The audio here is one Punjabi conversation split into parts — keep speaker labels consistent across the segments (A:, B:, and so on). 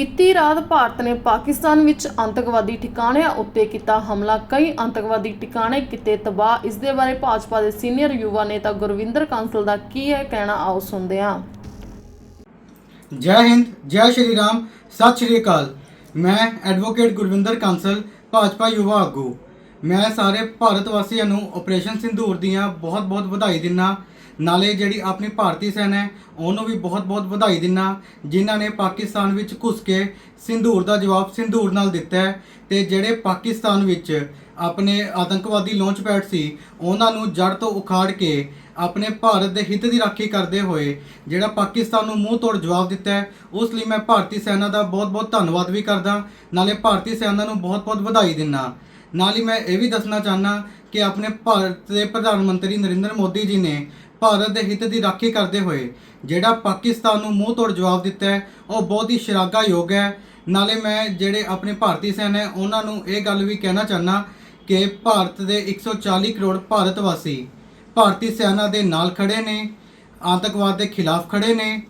A: ਬੀਤੀ ਰਾਤ ਭਾਰਤ ਨੇ ਪਾਕਿਸਤਾਨ ਵਿੱਚ ਅੰਤਕਵਾਦੀ ਠਿਕਾਣਿਆਂ ਉੱਤੇ ਕੀਤਾ ਹਮਲਾ। ਕਈ ਅੰਤਕਵਾਦੀ ਠਿਕਾਣੇ ਕੀਤੇ ਤਬਾਹ। ਇਸ ਦੇ ਬਾਰੇ ਭਾਜਪਾ ਦੇ ਸੀਨੀਅਰ ਯੁਵਾ ਨੇਤਾ ਗੁਰਵਿੰਦਰ ਕਾਂਸਲ ਦਾ ਕੀ ਹੈ ਕਹਿਣਾ, ਆਓ ਸੁਣਦੇ ਹਾਂ।
B: ਜੈ ਹਿੰਦ, ਜੈ ਸ਼੍ਰੀ ਰਾਮ, ਸਤਿ ਸ਼੍ਰੀ ਅਕਾਲ। ਮੈਂ ਐਡਵੋਕੇਟ ਗੁਰਵਿੰਦਰ ਕਾਂਸਲ, ਭਾਜਪਾ ਯੁਵਾ ਆਗੂ। ਮੈਂ ਸਾਰੇ ਭਾਰਤ ਵਾਸੀਆਂ ਨੂੰ ਆਪਰੇਸ਼ਨ ਸਿੰਧੂਰ ਦੀਆਂ ਬਹੁਤ-ਬਹੁਤ ਵਧਾਈ ਦਿੰਨਾ। ਨਾਲੇ ਜਿਹੜੀ ਆਪਣੀ ਭਾਰਤੀ ਸੈਨਾ ਹੈ, ਉਹਨੂੰ ਵੀ ਬਹੁਤ-ਬਹੁਤ ਵਧਾਈ ਦਿੰਨਾ। ਜਿਨ੍ਹਾਂ ਨੇ ਪਾਕਿਸਤਾਨ ਵਿੱਚ ਘੁਸ ਕੇ ਸਿੰਧੂਰ ਦਾ ਜਵਾਬ ਸਿੰਧੂਰ ਨਾਲ ਦਿੱਤਾ ਹੈ। ਤੇ ਜਿਹੜੇ ਪਾਕਿਸਤਾਨ ਵਿੱਚ ਆਪਣੇ ਆਤੰਕਵਾਦੀ ਲਾਂਚ ਪੈਡ ਸੀ, ਉਹਨਾਂ ਨੂੰ ਜੜ ਤੋਂ ਉਖਾੜ ਕੇ ਆਪਣੇ ਭਾਰਤ ਦੇ ਹਿੱਤ ਦੀ ਰਾਖੀ ਕਰਦੇ ਹੋਏ ਜਿਹੜਾ ਪਾਕਿਸਤਾਨ ਨੂੰ ਮੂੰਹ ਤੋੜ ਜਵਾਬ ਦਿੱਤਾ ਹੈ, ਉਸ ਲਈ ਮੈਂ ਭਾਰਤੀ ਸੈਨਾ ਦਾ ਬਹੁਤ-ਬਹੁਤ ਧੰਨਵਾਦ ਵੀ ਕਰਦਾ। ਨਾਲੇ ਭਾਰਤੀ ਸੈਨਾ ਨੂੰ ਬਹੁਤ-ਬਹੁਤ ਵਧਾਈ ਦਿੰਨਾ। ਨਾਲ ਹੀ ਮੈਂ ਇਹ ਵੀ ਦੱਸਣਾ ਚਾਹਨਾ ਕਿ ਆਪਣੇ ਭਾਰਤ ਦੇ ਪ੍ਰਧਾਨ ਮੰਤਰੀ ਨਰਿੰਦਰ ਮੋਦੀ ਜੀ ਨੇ ਭਾਰਤ ਦੇ ਹਿੱਤ ਦੀ ਰਾਖੀ ਕਰਦੇ ਹੋਏ ਜਿਹੜਾ ਪਾਕਿਸਤਾਨ ਨੂੰ ਮੂੰਹ ਤੋੜ ਜਵਾਬ ਦਿੱਤਾ ਹੈ, ਉਹ ਬਹੁਤ ਹੀ ਸ਼ਲਾਘਾਯੋਗ ਹੈ। ਨਾਲੇ ਮੈਂ ਜਿਹੜੇ ਆਪਣੇ ਭਾਰਤੀ ਸੈਨਾ ਹੈ, ਉਹਨਾਂ ਨੂੰ ਇਹ ਗੱਲ ਵੀ ਕਹਿਣਾ ਚਾਹਨਾ ਕਿ ਭਾਰਤ ਦੇ 140 ਕਰੋੜ ਭਾਰਤ ਵਾਸੀ ਭਾਰਤੀ ਸੈਨਾ ਦੇ ਨਾਲ ਖੜੇ ਨੇ, ਆਤੰਕਵਾਦ ਦੇ ਖਿਲਾਫ ਖੜੇ ਨੇ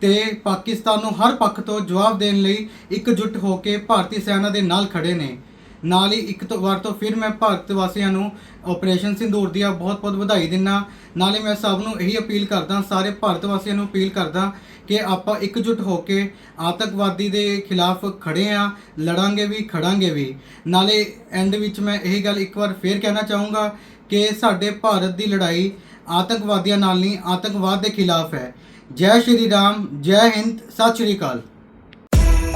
B: ਤੇ ਪਾਕਿਸਤਾਨ ਨੂੰ ਹਰ ਪੱਖ ਤੋਂ ਜਵਾਬ ਦੇਣ ਲਈ ਇਕਜੁੱਟ ਹੋ ਕੇ ਭਾਰਤੀ ਸੈਨਾ ਦੇ ਨਾਲ ਖੜੇ ਨੇ। ਨਾਲ ਹੀ ਇੱਕ ਤੋਂ ਵਾਰ ਤੋਂ ਫਿਰ ਮੈਂ ਭਾਰਤ ਵਾਸੀਆਂ ਨੂੰ ਆਪਰੇਸ਼ਨ ਸਿੰਦੂਰ ਦੀਆਂ ਬਹੁਤ-ਬਹੁਤ ਵਧਾਈ ਦਿੰਨਾ। ਨਾਲੇ ਮੈਂ ਸਭ ਨੂੰ ਇਹੀ ਅਪੀਲ ਕਰਦਾ, ਸਾਰੇ ਭਾਰਤ ਵਾਸੀਆਂ ਨੂੰ ਅਪੀਲ ਕਰਦਾ ਕਿ ਆਪਾਂ ਇਕਜੁੱਟ ਹੋ ਕੇ ਆਤੰਕਵਾਦੀ ਦੇ ਖਿਲਾਫ ਖੜੇ ਆ, ਲੜਾਂਗੇ ਵੀ, ਖੜਾਂਗੇ ਵੀ। ਨਾਲੇ ਐਂਡ ਵਿੱਚ ਮੈਂ ਇਹ ਗੱਲ ਇੱਕ ਵਾਰ ਫੇਰ ਕਹਿਣਾ ਚਾਹੂੰਗਾ ਕਿ ਸਾਡੇ ਭਾਰਤ ਦੀ ਲੜਾਈ ਆਤੰਕਵਾਦੀਆਂ ਨਾਲ ਨਹੀਂ, ਆਤੰਕਵਾਦ ਦੇ ਖਿਲਾਫ ਹੈ। ਜੈ ਸ਼੍ਰੀ ਰਾਮ, ਜੈ ਹਿੰਦ, ਸਤਿ ਸ਼੍ਰੀ ਅਕਾਲ।